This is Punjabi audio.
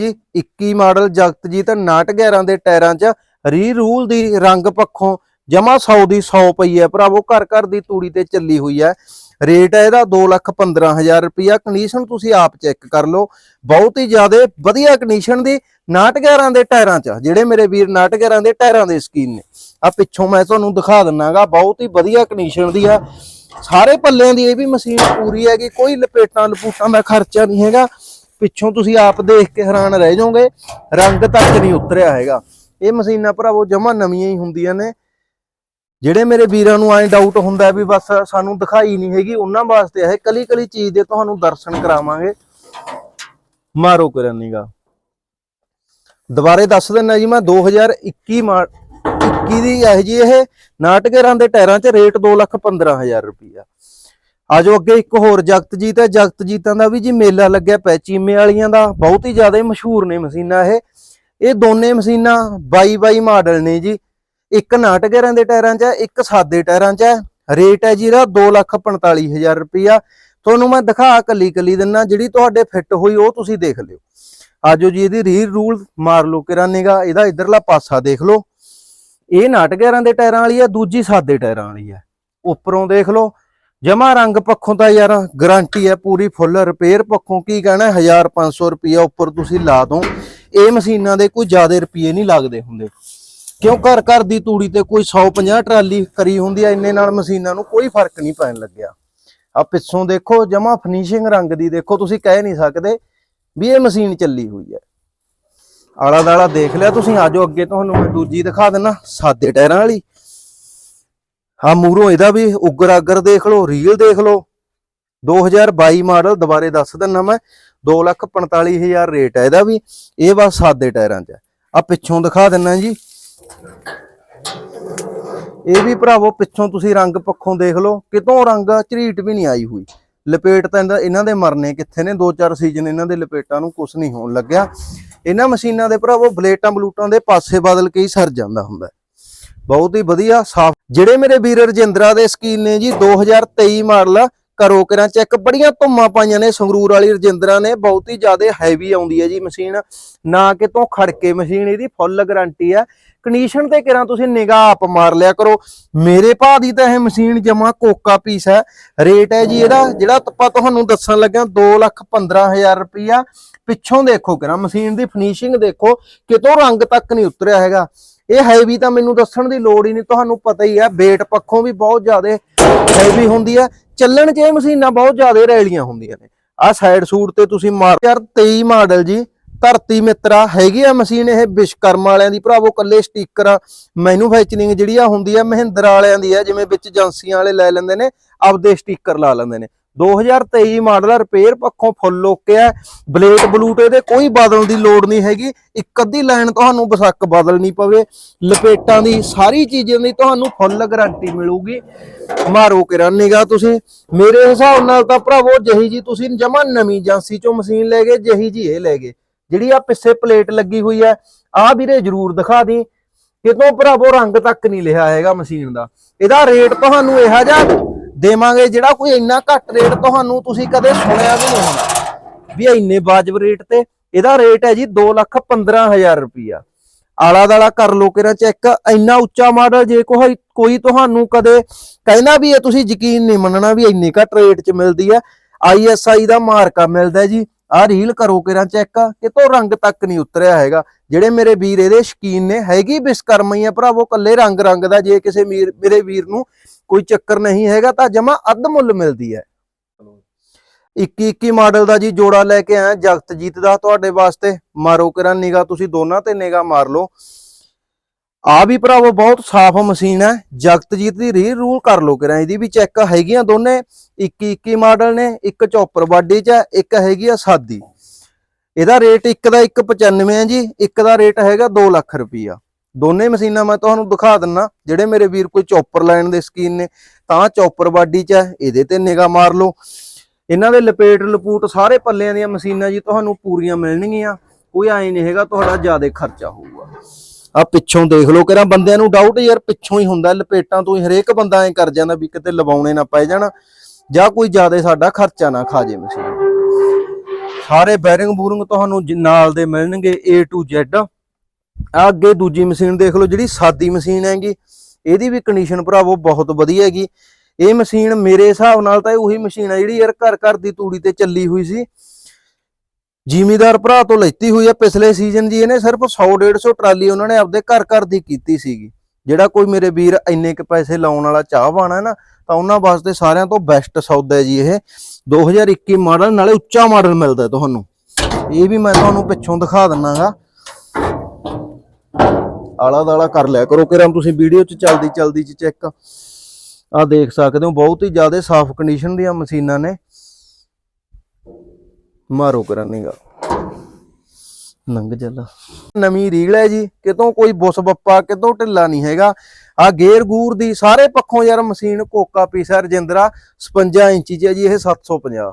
ਜੀ 21 ਮਾਡਲ ਜਗਤਜੀਤ 911 ਦੇ ਟਾਇਰਾਂ 'ਚ ਰੀ ਰੂਲ ਦੀ ਰੰਗ ਪੱਖੋਂ ਜਮਾ 100 ਦੀ 100 ਪਈ ਹੈ। ਭਰਾਵੋ, ਘਰ ਘਰ ਦੀ ਤੂੜੀ ਤੇ ਚੱਲੀ ਹੋਈ ਹੈ। ਰੇਟ ਹੈ ਇਹਦਾ 215000 ਰੁਪਿਆ ਕੰਡੀਸ਼ਨ ਤੁਸੀਂ ਆਪ ਚੈੱਕ ਕਰ ਲਓ। ਬਹੁਤ ਹੀ ਜ਼ਿਆਦਾ ਵਧੀਆ ਕੰਡੀਸ਼ਨ ਦੀ 911 ਦੇ ਟਾਇਰਾਂ 'ਚ, ਜਿਹੜੇ ਮੇਰੇ ਵੀਰ 911 ਦੇ ਟਾਇਰਾਂ ਦੇ ਸਕੀਨ ਨੇ। ਆ ਪਿੱਛੋਂ ਮੈਂ ਤੁਹਾਨੂੰ ਦਿਖਾ ਦਿੰਨਾਗਾ, ਬਹੁਤ ਹੀ ਵਧੀਆ ਕੰਡੀਸ਼ਨ ਦੀ ਆ। ਸਾਰੇ ਪੱਲਿਆਂ ਦੀ ਇਹ ਵੀ ਮਸ਼ੀਨ ਪੂਰੀ ਹੈਗੀ, ਕੋਈ ਲਪੇਟਾਂ ਲਪੂਟਾਂ ਦਾ ਖਰਚਾ ਨਹੀਂ ਹੈਗਾ। ਪਿੱਛੋਂ ਤੁਸੀਂ ਆਪ ਦੇਖ ਕੇ ਹੈਰਾਨ ਰਹਿ ਜਾਓਗੇ, ਰੰਗ ਤੱਕ ਨਹੀਂ ਉਤਰਿਆ ਹੈਗਾ। ਇਹ ਮਸ਼ੀਨਾਂ ਭਰਾਵੋ ਜਮਾ ਨਵੀਆਂ ਹੀ ਹੁੰਦੀਆਂ ਨੇ। ਜਿਹੜੇ ਮੇਰੇ ਵੀਰਾਂ ਨੂੰ ਐਂ ਡਾਊਟ ਹੁੰਦਾ ਵੀ ਬਸ ਸਾਨੂੰ ਦਿਖਾਈ ਨਹੀਂ ਹੈਗੀ, ਉਹਨਾਂ ਵਾਸਤੇ ਇਹ ਕਲੀ ਕਲੀ ਚੀਜ਼ ਦੇ ਤੁਹਾਨੂੰ ਦਰਸ਼ਨ ਕਰਾਵਾਂਗੇ। ਮਾਰੋ ਕਰਨੀਗਾ ਦੁਬਾਰੇ ਦੱਸ ਦਿੰਦਾ ਜੀ ਮੈਂ 2021 ਮਾ 21 ਦੀ ਇਹ ਜੀ ਇਹ ਨਾਟਕਰਾਂ ਦੇ ਟਾਇਰਾਂ 'ਚ ਰੇਟ 215000 ਰੁਪਈਆ। ਆਜੋ ਅੱਗੇ ਇੱਕ ਹੋਰ ਜਗਤਜੀਤ ਹੈ। ਜਗਤਜੀਤਾਂ ਦਾ ਵੀ ਜੀ ਮੇਲਾ ਲੱਗਿਆ ਪੈ ਚੀਮੇ ਵਾਲੀਆਂ ਦਾ। ਬਹੁਤ ਹੀ ਜ਼ਿਆਦਾ ਮਸ਼ਹੂਰ ਨੇ ਮਸ਼ੀਨਾਂ ਇਹ। ਇਹ ਦੋਨੇ ਮਸ਼ੀਨਾਂ 22 22 ਮਾਡਲ ਨੇ ਜੀ। ਇੱਕ ਨਾਟਕਰਾਂ ਦੇ ਟਾਇਰਾਂ 'ਚ ਹੈ, ਇੱਕ ਸਾਦੇ ਟਾਇਰਾਂ 'ਚ ਹੈ। ਰੇਟ ਹੈ ਜੀ ਇਹਦਾ 245000 ਰੁਪਈਆ। ਤੁਹਾਨੂੰ ਮੈਂ ਦਿਖਾ ਕੱਲੀ ਕੱਲੀ ਦਿੰਨਾ, ਜਿਹੜੀ ਤੁਹਾਡੇ ਫਿੱਟ ਹੋਈ ਉਹ ਤੁਸੀਂ ਦੇਖ ਲਿਓ। ਆਜੋ ਜੀ ਇਹਦੀ ਰੀ ਰੂਲ ਮਾਰ ਲਓ ਕਿਰਾਨੇਗਾ ਇਹਦਾ ਇਧਰਲਾ ਪਾਸਾ ਦੇਖ ਲਓ। ਇਹ ਨਾਟਕਰਾਂ ਦੇ ਟਾਇਰਾਂ ਵਾਲੀ ਹੈ, ਦੂਜੀ ਸਾਦੇ ਟਾਇਰਾਂ ਵਾਲੀ ਹੈ। ਉੱਪਰੋਂ ਦੇਖ ਲਓ ਜਮਾ ਰੰਗ ਪੱਖੋਂ ਤਾਂ ਯਾਰ ਗਾਰੰਟੀ ਹੈ ਪੂਰੀ ਫੁੱਲ ਰਿਪੇਅਰ ਪੱਖੋਂ ਕੀ ਕਹਿਣਾ 1500 ਰੁਪਿਆ ਉੱਪਰ ਤੁਸੀਂ ਲਾ ਦੋ। ਇਹ ਮਸ਼ੀਨਾਂ ਦੇ ਕੋਈ ਜ਼ਿਆਦਾ ਰੁਪਏ ਨਹੀਂ ਲੱਗਦੇ ਹੁੰਦੇ। ਕਿਉਂ ਘਰ ਘਰ ਦੀ ਤੂੜੀ ਤੇ ਕੋਈ 150 ਟਰਾਲੀ ਕਰੀ ਹੁੰਦੀ ਹੈ ਇੰਨੇ ਨਾਲ ਮਸ਼ੀਨਾਂ ਨੂੰ ਕੋਈ ਫ਼ਰਕ ਨਹੀਂ ਪੈਣ ਲੱਗਿਆ। ਆ ਪਿੱਛੋਂ ਦੇਖੋ, ਜਮਾ ਫਿਨਿਸ਼ਿੰਗ ਰੰਗ ਦੀ ਦੇਖੋ, ਤੁਸੀਂ ਕਹਿ ਨਹੀਂ ਸਕਦੇ ਵੀ ਇਹ ਮਸ਼ੀਨ ਚੱਲੀ ਹੋਈ ਹੈ। ਆਲਾ ਦਾਲਾ ਦੇਖ ਲਿਆ ਤੁਸੀਂ, ਆਜੋ ਅੱਗੇ ਤੁਹਾਨੂੰ ਮੈਂ ਦੂਜੀ ਦਿਖਾ ਦਿੰਨਾ, ਸਾਦੇ ਟਾਇਰਾਂ ਵਾਲੀ। ਹਾਂ, ਮੂਰੋਂ ਇਹਦਾ ਵੀ ਉਗਰ ਆਗਰ ਦੇਖ ਲਓ, ਰੀਲ ਦੇਖ ਲਓ। 2022 ਮਾਡਲ, ਦੁਬਾਰੇ ਦੱਸ ਦਿੰਨਾ ਮੈਂ 245000 ਰੇਟ ਹੈ ਇਹਦਾ ਵੀ। ਇਹ ਬਸ ਸਾਦੇ ਟਾਇਰਾਂ 'ਚ ਆ। ਪਿੱਛੋਂ ਦਿਖਾ ਦਿੰਨਾ ਜੀ। ਇਹ ਵੀ ਭਰਾਵੋ, ਪਿੱਛੋਂ ਤੁਸੀਂ ਰੰਗ ਪੱਖੋਂ ਦੇਖ ਲਓ, ਕਿਤੋਂ ਰੰਗ ਝਰੀਟ ਵੀ ਨਹੀਂ ਆਈ ਹੋਈ। ਲਪੇਟ ਤਾਂ ਇਹਦਾ- ਇਹਨਾਂ ਦੇ ਮਰਨੇ ਕਿੱਥੇ ਨੇ? ਦੋ ਚਾਰ ਸੀਜ਼ਨ ਇਹਨਾਂ ਦੇ ਲਪੇਟਾਂ ਨੂੰ ਕੁਝ ਨਹੀਂ ਹੋਣ ਲੱਗਿਆ। ਇਹਨਾਂ ਮਸ਼ੀਨਾਂ ਦੇ ਭਰਾਵੋ ਬਲੇਟਾਂ ਬਲੂਟਾਂ ਦੇ ਪਾਸੇ ਬਦਲ ਕੇ ਹੀ ਸਰ ਜਾਂਦਾ ਹੁੰਦਾ। ਬਹੁਤ ਹੀ ਵਧੀਆ, ਸਾਫ਼। ਜਿਹੜੇ ਮੇਰੇ ਵੀਰ ਰਜਿੰਦਰਾ ਦੇ ਸਕੀਨ ਨੇ ਜੀ 2023 ਮਾਡਲ ਕਰੋ ਕਿਰਾਂ ਚੈੱਕ, ਬੜੀਆਂ ਧੁੰਮਾਂ ਪਾਈਆਂ ਨੇ, ਸੰਗਰੂਰ ਵਾਲੀ ਰਜਿੰਦਰਾ ਨੇ। ਬਹੁਤ ਹੀ ਜ਼ਿਆਦਾ ਹੈਵੀ ਆਉਂਦੀ ਹੈ ਜੀ ਮਸ਼ੀਨ। ਨਾ ਕਿਤੋਂ ਖੜਕੇ ਮਸ਼ੀਨ, ਇਹਦੀ ਫੁੱਲ ਗਾਰੰਟੀ ਹੈ। ਕੰਡੀਸ਼ਨ ਤੇ ਕਿਰਾਂ ਤੁਸੀਂ ਨਿਗਾਹ ਆਪ ਮਾਰ ਲਿਆ ਕਰੋ। ਮੇਰੇ ਭਾ ਦੀ ਤਾਂ ਇਹ ਮਸ਼ੀਨ ਜਮਾ ਕੋਕਾ ਪੀਸ ਹੈ। ਰੇਟ ਹੈ ਜੀ ਇਹਦਾ, ਜਿਹੜਾ ਆਪਾਂ ਤੁਹਾਨੂੰ ਦੱਸਣ ਲੱਗਾ 215000 ਰੁਪਇਆ ਪਿੱਛੋਂ ਦੇਖੋ ਕਿਰਾਂ, ਮਸ਼ੀਨ ਦੀ ਫਿਨਿਸ਼ਿੰਗ ਦੇਖੋ, ਕਿਤੋਂ ਰੰਗ ਤੱਕ ਨਹੀਂ ਉਤਰਿਆ ਹੈਗਾ। ਇਹ ਹੈਵੀ ਤਾਂ ਮੈਨੂੰ ਦੱਸਣ ਦੀ ਲੋੜ ਹੀ ਨਹੀਂ, ਤੁਹਾਨੂੰ ਪਤਾ ਹੀ ਹੈ weight ਪੱਖੋਂ ਵੀ ਬਹੁਤ ਜ਼ਿਆਦਾ ਹੈਵੀ ਹੁੰਦੀ ਹੈ ਚੱਲਣ 'ਚ ਇਹ ਮਸ਼ੀਨਾਂ ਬਹੁਤ ਜ਼ਿਆਦਾ ਰੈਲੀਆਂ ਹੁੰਦੀਆਂ ਨੇ। ਆਹ ਸਾਈਡ ਸੂਟ ਤੇ ਤੁਸੀਂ ਮਾਰ ਯਾਰ 23 ਮਾਡਲ ਜੀ, ਧਰਤੀ ਮਿੱਤਰਾ, ਹੈਗੀ ਆ ਮਸ਼ੀਨ ਇਹ ਵਿਸ਼ਕਰਮ ਵਾਲਿਆਂ ਦੀ, ਭਰਾਵੋ ਕੱਲੇ ਸਟicker ਮੈਨੂਫੈਕਚਰਿੰਗ ਜਿਹੜੀ ਆ ਹੁੰਦੀ ਆ, ਮਹਿੰਦਰਾ ਵਾਲਿਆਂ ਦੀ ਆ, ਜਿਵੇਂ ਵਿੱਚ ਏਜੰਸੀਆਂ ਵਾਲੇ ਲੈ ਲੈਂਦੇ ਨੇ, ਆਪਦੇ ਸਟicker ਲਾ ਲੈਂਦੇ ਨੇ। 2023 ਮਾਡਲ ਰਿਪੇਅਰ ਪੱਖੋਂ ਫੁੱਲ ਓਕੇ ਆ। ਬਲੇਡ ਬਲੂਟ ਇਹਦੇ ਕੋਈ ਬਦਲਣ ਦੀ ਲੋੜ ਨਹੀਂ ਹੈਗੀ। ਇੱਕ ਅੱਧੀ ਲਾਈਨ ਤੁਹਾਨੂੰ ਬਸੱਕ ਬਦਲਣੀ ਪਵੇ। ਲਪੇਟਾਂ ਦੀ ਸਾਰੀ ਚੀਜ਼ਾਂ ਦੀ ਤੁਹਾਨੂੰ ਫੁੱਲ ਗਾਰੰਟੀ ਮਿਲੂਗੀ। ਮਾਰੋ ਕਿਰਾਨੇਗਾ ਤੁਸੀਂ। ਮੇਰੇ ਹਿਸਾਬ ਨਾਲ ਤਾਂ ਭਰਾਵੋ, ਜਹੀ ਜੀ ਤੁਸੀਂ ਜਮਾ ਨਵੀਂ ਏਜੰਸੀ ਚੋਂ ਮਸ਼ੀਨ ਲੈ ਗਏ, ਜਹੀ ਜੀ ਇਹ ਲੈ ਗਏ। ਜਿਹੜੀ ਆ ਪਿੱਛੇ ਪਲੇਟ ਲੱਗੀ ਹੋਈ ਹੈ ਆ ਵੀਰੇ ਜਰੂਰ ਦਿਖਾ ਦੀ। ਕਿਤੋਂ ਭਰਾਵੋ, ਰੰਗ ਤੱਕ ਨਹੀਂ ਲਿਆ ਹੈਗਾ ਮਸ਼ੀਨ ਦਾ। ਇਹਦਾ ਰੇਟ ਤੁਹਾਨੂੰ ਇਹੋ ਜਿਹਾ ਦੇਵਾਂਗੇ ਜਿਹੜਾ ਕੋਈ ਇੰਨਾ ਘੱਟ ਰੇਟ ਤੁਹਾਨੂੰ ਤੁਸੀਂ ਕਦੇ ਸੁਣਿਆ ਵੀ ਨਹੀਂ ਹੋਣਾ। ਵੀ ਇੰਨੇ ਵਾਜਬ ਰੇਟ ਤੇ, ਇਹਦਾ ਰੇਟ ਹੈ ਜੀ 215000 ਰੁਪਿਆ ਆਲਾ ਦਾਲਾ ਕਰ ਲੋ ਕਿਰਾ ਚੈੱਕ ਇੰਨਾ ਉੱਚਾ ਮਾਡਲ ਜੇ ਕੋਈ ਕੋਈ ਤੁਹਾਨੂੰ ਕਦੇ ਕਹਿੰਦਾ ਵੀ ਇਹ ਤੁਸੀਂ ਯਕੀਨ ਨਹੀਂ ਮੰਨਣਾ ਵੀ ਇੰਨੇ ਘੱਟ ਰੇਟ 'ਚ ਮਿਲਦੀ ਹੈ ਆਈਐਸਆਈ ਦਾ ਮਾਰਕਾ ਮਿਲਦਾ ਜੀ। ਆਹ ਰੀਲ ਕਰੋ ਕਿਰਾ ਚੈੱਕ ਕਿਤੋਂ ਰੰਗ ਤੱਕ ਨਹੀਂ ਉਤਰਿਆ ਹੈਗਾ। ਜਿਹੜੇ ਮੇਰੇ ਵੀਰ ਇਹਦੇ ਸ਼ਕੀਨ ਨੇ, ਹੈਗੀ ਬਿਸਕਰਮ ਹੀ ਆ ਭਰਾਵੋ, ਕੱਲੇ ਰੰਗ ਰੰਗ ਦਾ, ਜੇ ਕਿਸੇ ਵੀਰ, ਮੇਰੇ ਵੀਰ ਨੂੰ ਕੋਈ ਚੱਕਰ ਨਹੀਂ ਹੈਗਾ ਤਾਂ ਜਮਾ ਅੱਧ ਮੁੱਲ ਮਿਲਦੀ ਹੈ। 21 21 ਮਾਡਲ ਦਾ ਜੀ ਜੋੜਾ ਲੈ ਕੇ ਆਇਆ ਜਗਤਜੀਤ ਦਾ ਤੁਹਾਡੇ ਵਾਸਤੇ। ਮਾਰੋ ਕਿਰਾਂ ਨਿਗਾ ਤੁਸੀਂ ਦੋਨਾਂ ਤੇ ਨਿਗਾ ਮਾਰ ਲਓ। ਆ ਵੀ ਭਰਾਵੋ ਬਹੁਤ ਸਾਫ਼ ਮਸ਼ੀਨ ਹੈ। ਜਗਤਜੀਤ ਦੀ ਰੀ ਰੂਲ ਕਰ ਲੋ ਕਿਰਾਂ ਇਹਦੀ ਵੀ ਚੈੱਕ ਹੈਗੀਆਂ ਦੋਨੇ। 21 21 ਮਾਡਲ ਨੇ, ਇੱਕ ਚੌਪਰ ਬਾਡੀ 'ਚ ਇੱਕ ਹੈਗੀ ਆ ਸਾਦੀ। ਇਹਦਾ ਰੇਟ ਇੱਕ ਦਾ 195 ਹੈ ਜੀ, ਇੱਕ ਦਾ ਰੇਟ ਹੈਗਾ 2 ਲੱਖ ਰੁਪਈਆ। ਦੋਨੇ ਮਸ਼ੀਨਾਂ ਮੈਂ ਤੁਹਾਨੂੰ ਦਿਖਾ ਦਿੰਨਾ, ਜਿਹੜੇ ਮੇਰੇ ਵੀਰ ਕੋਈ ਚੌਪਰ ਲੈਣ ਦੇ ਸਕੀਨ ਨੇ, ਤਾਂ ਚੌਪਰ ਬਾਡੀ 'ਚ ਹੈ ਇਹਦੇ ਤੇ ਨਿਗਾ ਮਾਰ ਲਓ। ਇਹਨਾਂ ਦੇ ਲਪੇਟ ਲਪੂਟ ਸਾਰੇ ਪੱਲਿਆਂ ਦੀਆਂ ਮਸ਼ੀਨਾਂ ਜੀ ਤੁਹਾਨੂੰ ਪੂਰੀਆਂ ਮਿਲਣਗੀਆਂ, ਕੋਈ ਐ ਨਹੀਂ ਹੈਗਾ ਤੁਹਾਡਾ ਜ਼ਿਆਦਾ ਖਰਚਾ ਹੋਊਗਾ। ਆ ਪਿੱਛੋਂ ਦੇਖ ਲਓ ਕਿਹੜਾ ਬੰਦਿਆਂ ਨੂੰ ਡਾਊਟ ਯਾਰ, ਪਿੱਛੋਂ ਹੀ ਹੁੰਦਾ, ਲਪੇਟਾਂ ਤੋਂ ਹੀ ਹਰੇਕ ਬੰਦਾ ਐ ਕਰ ਜਾਂਦਾ ਵੀ ਕਿਤੇ ਲਵਾਉਣੇ ਨਾ ਪੈ ਜਾਣ, ਜਾਂ ਕੋਈ ਜ਼ਿਆਦਾ ਸਾਡਾ ਖਰਚਾ ਨਾ ਖਾ ਜੇ ਮਸ਼ੀਨ। ਸਾਰੇ ਬੈਰਿੰਗ ਬੂਰਿੰਗ ਤੁਹਾਨੂੰ ਨਾਲ ਦੇ ਮਿਲਣਗੇ A to Z ਆ ਅੱਗੇ ਦੂਜੀ ਮਸ਼ੀਨ ਦੇਖ ਲਓ ਜਿਹੜੀ ਸਾਦੀ ਮਸ਼ੀਨ ਹੈਗੀ। ਇਹਦੀ ਵੀ ਕੰਡੀਸ਼ਨ ਭਰਾਵੋ ਬਹੁਤ ਵਧੀਆ ਹੈਗੀ। ਇਹ ਮਸ਼ੀਨ ਮੇਰੇ ਹਿਸਾਬ ਨਾਲ ਤਾਂ ਇਹ ਉਹੀ ਮਸ਼ੀਨ ਆ ਜਿਹੜੀ ਯਾਰ ਘਰ ਘਰ ਦੀ ਤੂੜੀ ਤੇ ਚੱਲੀ ਹੋਈ ਸੀ। ਜ਼ਿਮੀਦਾਰ ਭਰਾ ਤੋਂ ਲੈਤੀ ਹੋਈ ਆ। ਪਿਛਲੇ ਸੀਜ਼ਨ ਜੀ ਇਹਨੇ ਸਿਰਫ 100 150 ਟਰਾਲੀ ਉਹਨਾਂ ਨੇ ਆਪਦੇ ਘਰ ਘਰ ਦੀ ਕੀਤੀ ਸੀਗੀ। ਜਿਹੜਾ ਕੋਈ ਮੇਰੇ ਵੀਰ ਇੰਨੇ ਕ ਪੈਸੇ ਲਾਉਣ ਵਾਲਾ ਚਾਹਵਾਨ ਹੈ ਨਾ ਤਾਂ ਉਹਨਾਂ ਵਾਸਤੇ ਸਾਰਿਆਂ ਤੋਂ ਬੈਸਟ ਸੌਦਾ ਹੈ ਜੀ ਇਹ। 2021 ਮਾਡਲ ਨਾਲੇ ਉੱਚਾ ਮਾਡਲ ਮਿਲਦਾ ਤੁਹਾਨੂੰ। ਇਹ ਵੀ ਮੈਂ ਤੁਹਾਨੂੰ ਪਿੱਛੋਂ ਦਿਖਾ ਦਿੰਨਾਗਾ। ਆਲਾ ਦਾਲਾ ਕਰ ਲਿਆ ਕਰੋ। ਕਿਰਾਂ ਤੁਸੀਂ ਵੀਡੀਓ 'ਚ ਚਲਦੀ ਚਲਦੀ 'ਚ ਚੈੱਕ ਆ ਦੇਖ ਸਕਦੇ ਹੋ, ਬਹੁਤ ਹੀ ਜ਼ਿਆਦਾ ਸਾਫ਼ ਕੰਡੀਸ਼ਨ ਦੀਆਂ ਮਸ਼ੀਨਾਂ ਨੇ। ਮਾਰੋ ਕਰਾਂ ਨੀਗਾ ਜਲਾ। ਨਵੀਂ ਰੀਲ ਹੈ ਜੀ। ਕਿਤੋਂ ਕੋਈ ਬੁਸ ਬੱਪਾ ਕਿਤੋਂ ਢਿੱਲਾ ਨਹੀਂ ਹੈਗਾ। ਆ ਗੇਰ ਗੂਰ ਦੀ ਸਾਰੇ ਪੱਖੋਂ ਯਾਰ ਮਸ਼ੀਨ ਕੋਕਾ ਪੀਸਾ ਰਜਿੰਦਰਾ 56 ਇੰਚੀ ਚ ਹੈ ਜੀ, ਇਹ 750